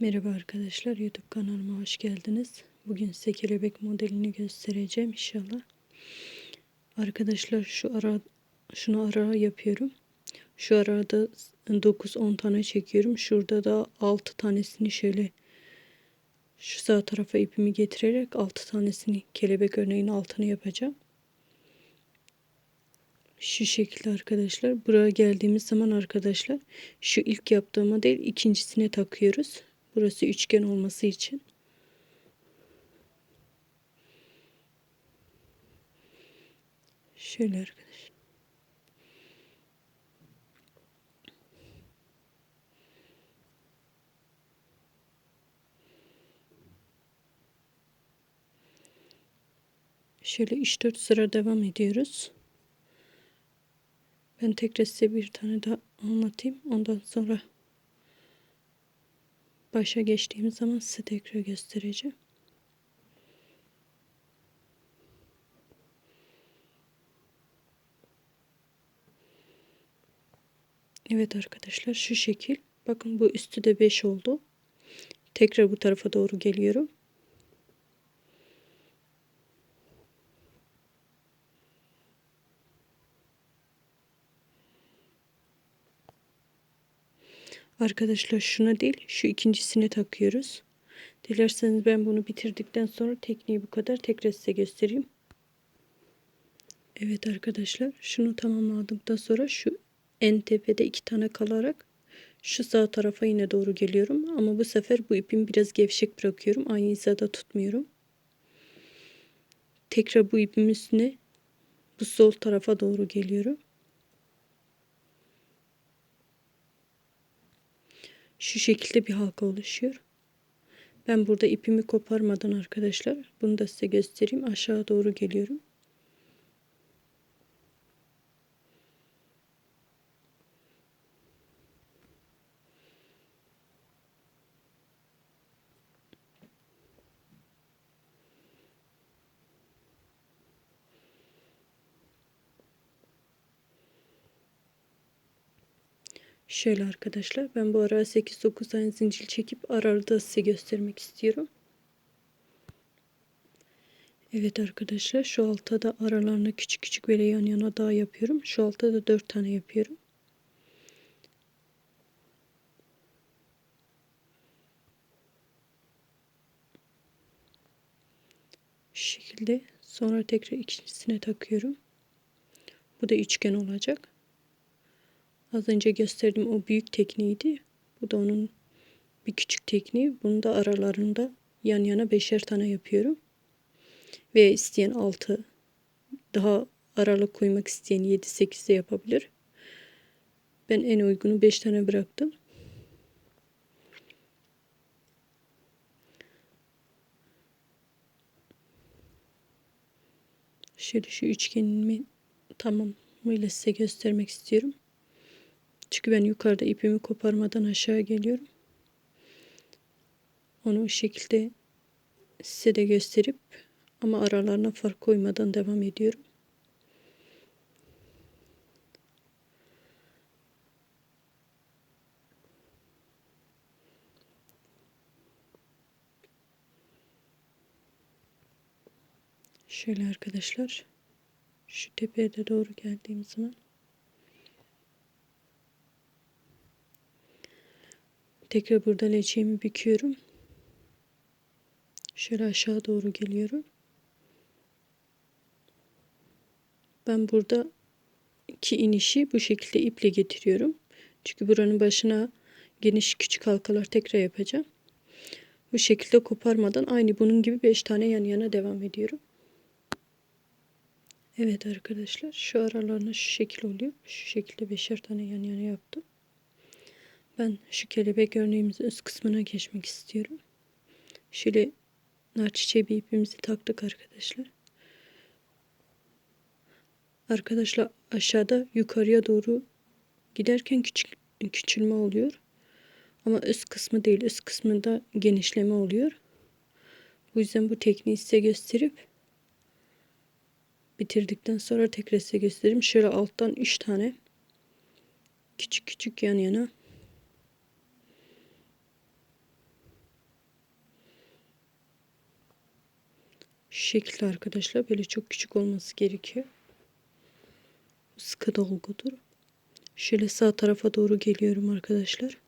Merhaba arkadaşlar YouTube kanalıma hoş geldiniz. Bugün size kelebek modelini göstereceğim inşallah. Arkadaşlar şu ara şunu ara yapıyorum. Şu arada 9-10 tane çekiyorum. Şurada da 6 tanesini şöyle şu sağ tarafa ipimi getirerek 6 tanesini kelebek örneğin altına yapacağım. Şu şekilde arkadaşlar. Buraya geldiğimiz zaman arkadaşlar şu ilk yaptığım model ikincisine takıyoruz. Burası üçgen olması için. Şöyle arkadaşlar. Şöyle 3-4 sıra devam ediyoruz. Ben tekrar size bir tane daha anlatayım. Ondan sonra başa geçtiğim zaman size tekrar göstereceğim. Evet arkadaşlar şu şekil. Bakın bu üstü de 5 oldu. Tekrar bu tarafa doğru geliyorum. Arkadaşlar şuna değil şu ikincisini takıyoruz. Dilerseniz ben bunu bitirdikten sonra tekniği bu kadar tekrar size göstereyim. Evet arkadaşlar şunu tamamladıktan sonra şu en tepede iki tane kalarak şu sağ tarafa yine doğru geliyorum. Ama bu sefer bu ipimi biraz gevşek bırakıyorum. Aynı hizada tutmuyorum. Tekrar bu ipimin üstüne bu sol tarafa doğru geliyorum. Şu şekilde bir halka oluşuyor. Ben burada ipimi koparmadan arkadaşlar bunu da size göstereyim. Aşağı doğru geliyorum. Şöyle arkadaşlar ben bu ara 8-9 tane zincir çekip arada size göstermek istiyorum. Evet arkadaşlar şu altta da aralarına küçük küçük böyle yan yana daha yapıyorum. Şu altta da 4 tane yapıyorum. Şu şekilde sonra tekrar ikincisine takıyorum. Bu da üçgen olacak. Az önce gösterdiğim o büyük tekniğiydi. Bu da onun bir küçük tekniği. Bunu da aralarında yan yana beşer tane yapıyorum. Ve isteyen altı daha aralık koymak isteyen 7-8 de yapabilir. Ben en uygunu 5 tane bıraktım. Şöyle şu üçgenimi tamamıyla size göstermek istiyorum. Çünkü ben yukarıda ipimi koparmadan aşağı geliyorum. Onu o şekilde size de gösterip ama aralarına fark koymadan devam ediyorum. Şöyle arkadaşlar şu tepeye de doğru geldiğim zaman Tekrar burada leçeğimi büküyorum. Şöyle aşağı doğru geliyorum. Ben burada iki inişi bu şekilde iple getiriyorum. Çünkü buranın başına geniş küçük halkalar tekrar yapacağım. Bu şekilde koparmadan aynı bunun gibi 5 tane yan yana devam ediyorum. Evet arkadaşlar şu aralarına şu şekil oluyor. Şu şekilde beşer tane yan yana yaptım. Ben şu kelebek örneğimizin üst kısmına geçmek istiyorum. Şöyle nar çiçeği bir ipimizi taktık arkadaşlar. Arkadaşlar aşağıda yukarıya doğru giderken küçük küçülme oluyor. Ama üst kısmı değil, üst kısmında genişleme oluyor. Bu yüzden bu tekniği size gösterip bitirdikten sonra tekrar size göstereyim. Şöyle alttan 3 tane küçük küçük yan yana şekilde arkadaşlar böyle çok küçük olması gerekiyor. Sıkı dolgudur. Şöyle sağ tarafa doğru geliyorum arkadaşlar.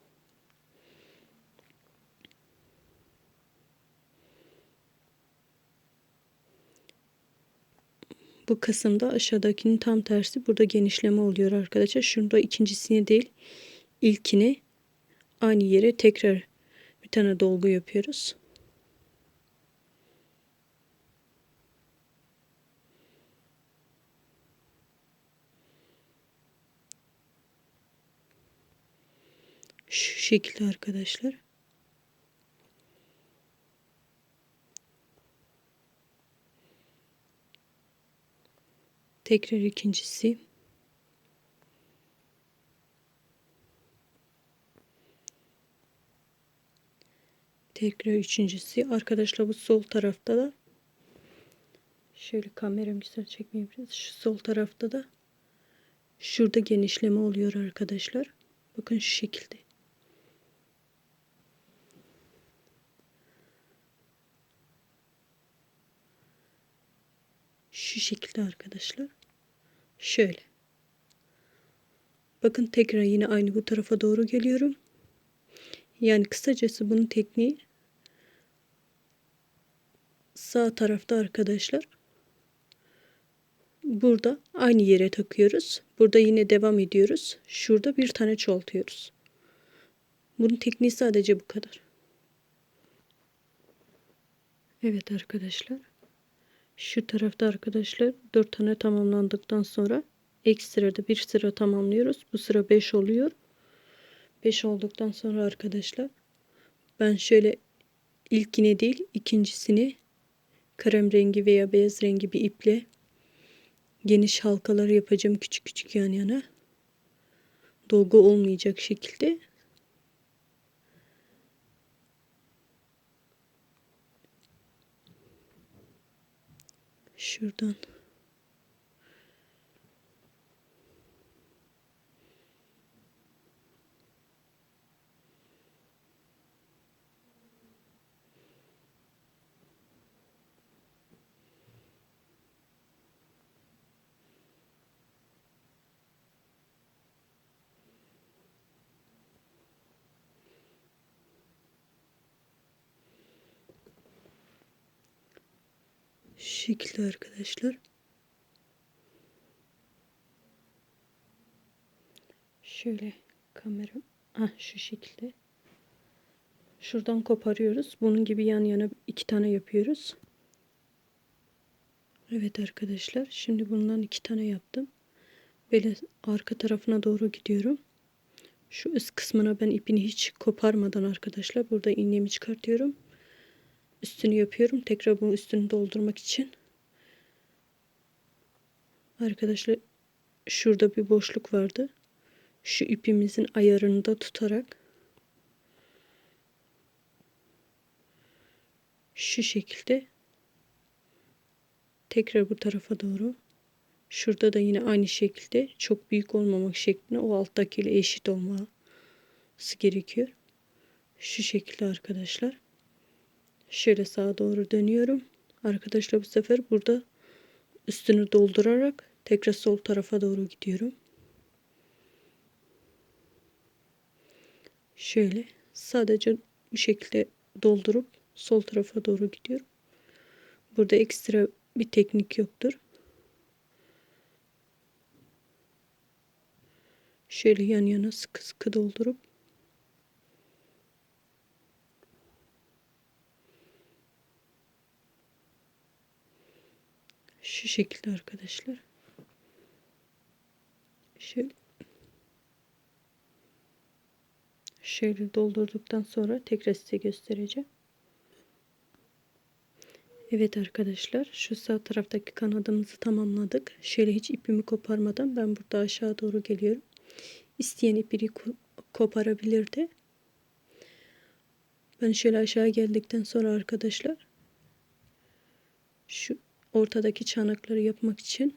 Bu kısımda aşağıdakinin tam tersi. Burada genişleme oluyor arkadaşlar. Şurada ikincisini değil ilkini aynı yere tekrar bir tane dolgu yapıyoruz. Şu şekilde arkadaşlar. Tekrar ikincisi. Tekrar üçüncüsü. Arkadaşlar bu sol tarafta da şöyle kameram güzel çekmeyebiliriz. Şu sol tarafta da şurada genişleme oluyor arkadaşlar. Bakın şu şekilde. Şu şekilde arkadaşlar. Şöyle. Bakın tekrar yine aynı bu tarafa doğru geliyorum. Yani kısacası bunun tekniği sağ tarafta arkadaşlar. Burada aynı yere takıyoruz. Burada yine devam ediyoruz. Şurada bir tane çoğaltıyoruz. Bunun tekniği sadece bu kadar. Evet arkadaşlar. Şu tarafta arkadaşlar 4 tane tamamlandıktan sonra ekstrada bir sıra tamamlıyoruz. Bu sıra 5 oluyor. 5 olduktan sonra arkadaşlar ben şöyle ilkine değil ikincisini krem rengi veya beyaz rengi bir iple geniş halkalar yapacağım küçük küçük yan yana. Dolgu olmayacak şekilde. Şuradan şekilde arkadaşlar. Şöyle kamera ah şu şekilde. Şuradan koparıyoruz. Bunun gibi yan yana iki tane yapıyoruz. Evet arkadaşlar. Şimdi bundan iki tane yaptım. Böyle arka tarafına doğru gidiyorum. Şu üst kısmına ben ipini hiç koparmadan arkadaşlar burada iğnemi çıkartıyorum üstünü yapıyorum. Tekrar bunu üstünü doldurmak için. Arkadaşlar şurada bir boşluk vardı. Şu ipimizin ayarını da tutarak şu şekilde tekrar bu tarafa doğru şurada da yine aynı şekilde çok büyük olmamak şeklinde o alttakiyle eşit olması gerekiyor. Şu şekilde arkadaşlar. Şöyle sağa doğru dönüyorum. Arkadaşlar bu sefer burada üstünü doldurarak tekrar sol tarafa doğru gidiyorum. Şöyle sadece bu şekilde doldurup sol tarafa doğru gidiyorum. Burada ekstra bir teknik yoktur. Şöyle yan yana sıkı sıkı doldurup Şu şekilde arkadaşlar. Şöyle şöyle doldurduktan sonra tekrar size göstereceğim. Evet arkadaşlar şu sağ taraftaki kanadımızı tamamladık. Şöyle hiç ipimi koparmadan ben burada aşağı doğru geliyorum. İsteyen ipini koparabilirdi. Ben şöyle aşağı geldikten sonra arkadaşlar şu ortadaki çanakları yapmak için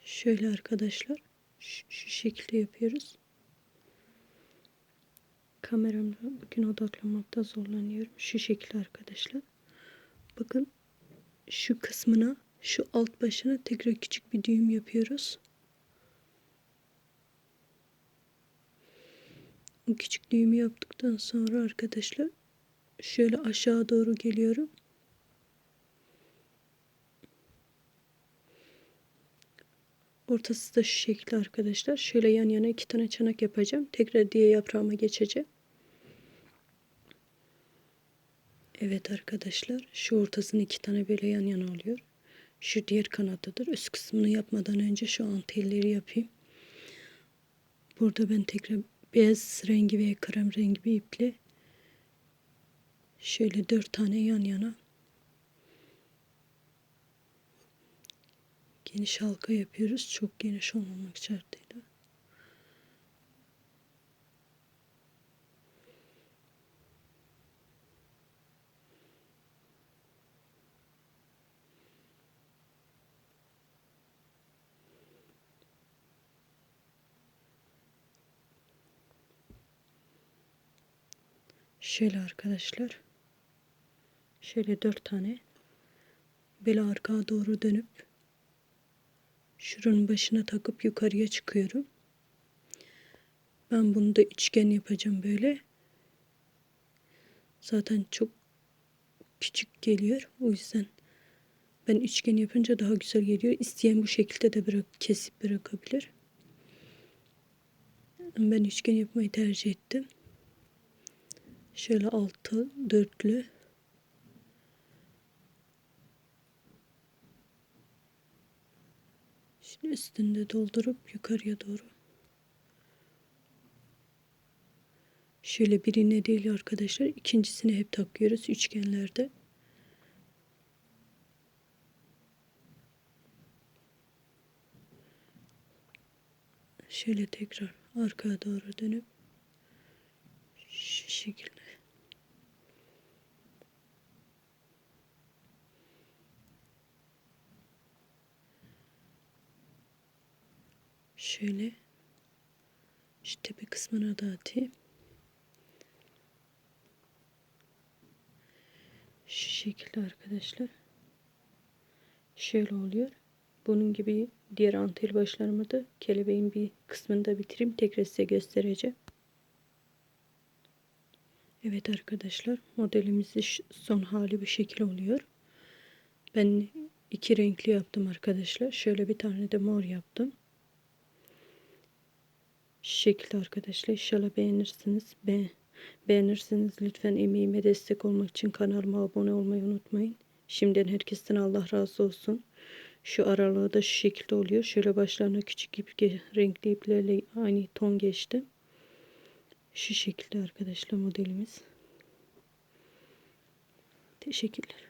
şöyle arkadaşlar şu, şu şekilde yapıyoruz. kameramla bugün odaklanmakta zorlanıyorum. Şu şekilde arkadaşlar. Bakın şu kısmına şu alt başına tekrar küçük bir düğüm yapıyoruz. Küçük düğümü yaptıktan sonra arkadaşlar şöyle aşağı doğru geliyorum. Ortası da şu şekilde arkadaşlar. Şöyle yan yana iki tane çanak yapacağım. Tekrar diye yaprağıma geçeceğim. Evet arkadaşlar. Şu ortasını iki tane böyle yan yana oluyor. Şu diğer kanatıdır. Üst kısmını yapmadan önce şu antelleri yapayım. Burada ben tekrar beyaz rengi ve krem rengi bir iple şöyle dört tane yan yana geniş halka yapıyoruz. Çok geniş olmamak şartıyla. Şöyle arkadaşlar. Şöyle dört tane. Böyle arkaya doğru dönüp şuranın başına takıp yukarıya çıkıyorum. Ben bunu da üçgen yapacağım böyle. Zaten çok küçük geliyor. O yüzden ben üçgen yapınca daha güzel geliyor. İsteyen bu şekilde de bırak, kesip bırakabilir. Ben üçgen yapmayı tercih ettim. Şöyle altı dörtlü Şimdi üstünde doldurup yukarıya doğru. Şöyle birine değil arkadaşlar. ikincisini hep takıyoruz üçgenlerde. Şöyle tekrar arkaya doğru dönüp şu şekilde. Şöyle şu tepe kısmına da atayım. Şu şekilde arkadaşlar. Şöyle oluyor. Bunun gibi diğer antel başlarımı da kelebeğin bir kısmını da bitireyim. Tekrar size göstereceğim. Evet arkadaşlar modelimizin son hali bu şekil oluyor. Ben iki renkli yaptım arkadaşlar. Şöyle bir tane de mor yaptım. Şekilde arkadaşlar inşallah beğenirsiniz. Be beğenirsiniz lütfen emeğime destek olmak için kanalıma abone olmayı unutmayın. Şimdiden herkesten Allah razı olsun. Şu aralığı da şu şekilde oluyor. Şöyle başlarına küçük ip renkli iplerle aynı ton geçti. Şu şekilde arkadaşlar modelimiz. Teşekkürler.